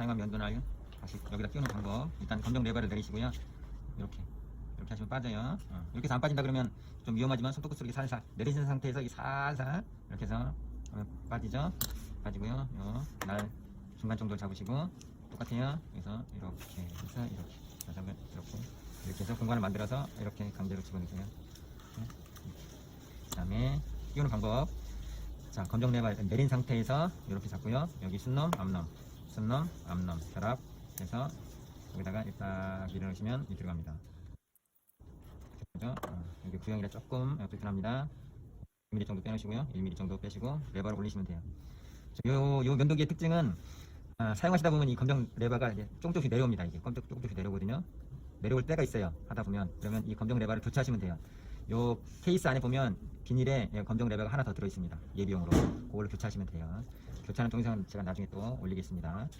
사용한 면도날 다시 여기다 끼우는 방법. 일단 검정 레버를 내리시고요. 이렇게 이렇게 하시면 빠져요. 어, 이렇게 해서 안 빠진다 그러면 좀 위험하지만 손톱 끝으로 이렇게 살살 내리신 상태에서 이 살살 이렇게 해서 빠지죠. 빠지고요. 요날 중간 정도를 잡으시고 똑같아요. 그래서 이렇게 해서 이렇게 다시 한번 이렇게 이렇게 해서 공간을 만들어서 이렇게 강제로 집어넣으세요. 그 다음에 끼우는 방법. 자, 검정 레버 내린 상태에서 이렇게 잡고요. 여기 순놈, 앞놈, 순놈, 앞놈 결합 해서 여기다가 딱 밀어넣으시면 이 들어갑니다. 그죠? 어, 여기 구형이라 조금 불편합니다. 1mm 정도 빼놓으시고요. 1mm 정도 빼시고 레버를 올리시면 돼요. 자, 요, 요 면도기의 특징은 아, 사용하시다 보면 이 검정 레버가 이제 조금씩 내려옵니다. 이게 조금 조금씩 내려오거든요. 내려올 때가 있어요. 하다 보면 그러면 이 검정 레버를 교체하시면 돼요. 요 케이스 안에 보면 비닐에 예, 검정 레버가 하나 더 들어 있습니다. 예비용으로 그걸로 교체하시면 돼요. 교체하는 동영상은 제가 나중에 또 올리겠습니다.